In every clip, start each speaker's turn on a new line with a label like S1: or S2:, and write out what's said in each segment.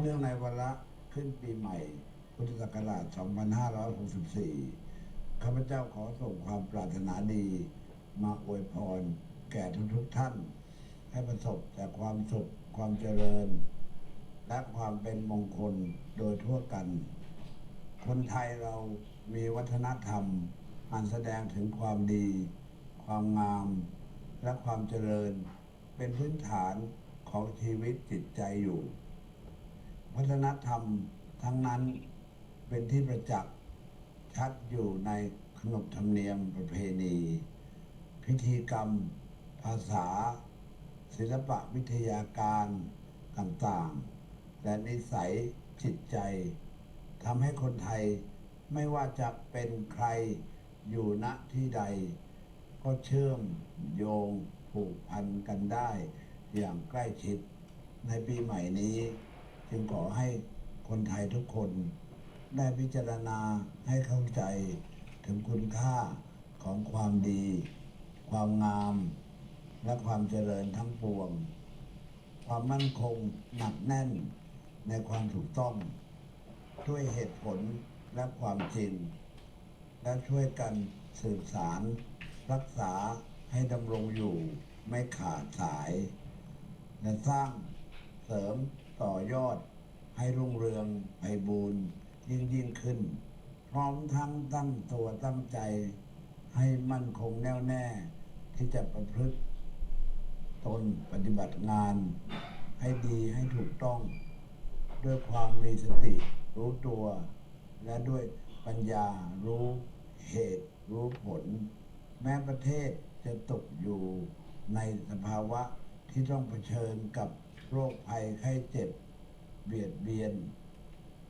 S1: เนื่องในวันละขึ้นปีใหม่ พุทธศักราช 2564 ข้าพเจ้าขอส่งความปรารถนาดี มาอวยพรแก่ทุกๆท่าน ให้ประสบแต่ความสุขความเจริญ และความเป็นมงคลโดยทั่วกัน คนไทยเรามีวัฒนธรรม อันแสดงถึงความดี ความงาม และความเจริญ เป็นพื้นฐานของชีวิตจิตใจอยู่ วัฒนธรรมทั้งนั้นเป็นที่ประจักษ์ชัดอยู่ในขนบธรรมเนียมประเพณี พิธีกรรม ภาษา ศิลปะวิทยาการต่างๆ และนิสัยจิตใจทำให้คนไทยไม่ว่าจะเป็นใครอยู่ณที่ใด ก็เชื่อมโยงผูกพันกันได้อย่างใกล้ชิดในปีใหม่นี้ จึงขอให้คนไทยทุกคนได้พิจารณาให้เข้าใจถึงคุณค่าของความดี ความงาม และความเจริญทั้งปวง ความมั่นคงหนักแน่นในความถูกต้อง ด้วยเหตุผลและความจริง และช่วยกันสืบสาร รักษาให้ดำรงอยู่ไม่ขาดสาย และสร้างเสริม ต่อยอดให้รุ่งเรืองไพบูรณ์ยิ่งยิ่งขึ้น พร้อมทั้งตั้งตัวตั้งใจ ให้มั่นคงแน่วแน่ ที่จะประพฤติตนปฏิบัติงาน ให้ดีให้ถูกต้อง ด้วยความมีสติ รู้ตัว และด้วยปัญญารู้เหตุ รู้ผล แม้ประเทศจะตกอยู่ในสภาวะที่ต้องเผชิญกับ โรคภัยไข้เจ็บ เบียดเบียน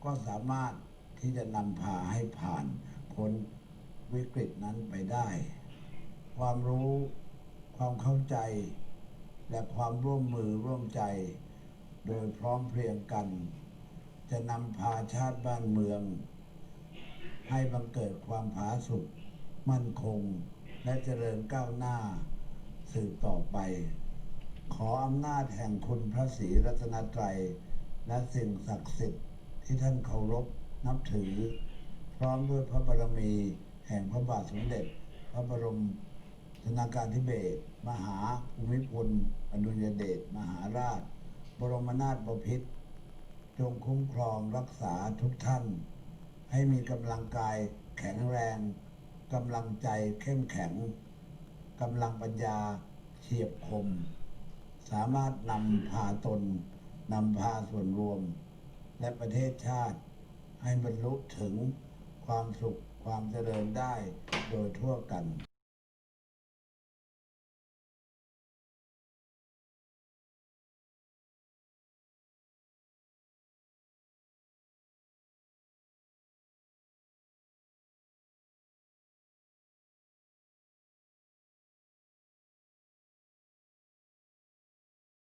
S1: ก็สามารถที่จะนำพาให้ผ่านพ้นวิกฤตนั้นไปได้ ความรู้ความเข้าใจ และความร่วมมือร่วมใจ โดยพร้อมเพรียงกัน จะนำพาชาติบ้านเมือง ให้บังเกิดความผาสุกมั่นคง และเจริญก้าวหน้าสืบต่อไป ขออำนาจแห่งคุณพระศรีรัตนตรัย และสิ่งศักดิ์สิทธิ์ที่ท่านเคารพนับถือ พร้อมด้วยพระบารมีแห่งพระบาทสมเด็จ พระบรมชนาการธิเบศรมหาภูมิพลอดุลยเดชมหาราช บรมนาถบพิตรจงคุ้มครองรักษาทุกท่าน ให้มีกำลังกายแข็งแรงกำลังใจเข้มแข็งกำลังปัญญาเฉียบคม สามารถนำพาตนนำพาส่วนรวม และประเทศชาติ ให้บรรลุถึงความสุขความเจริญได้โดยทั่วกัน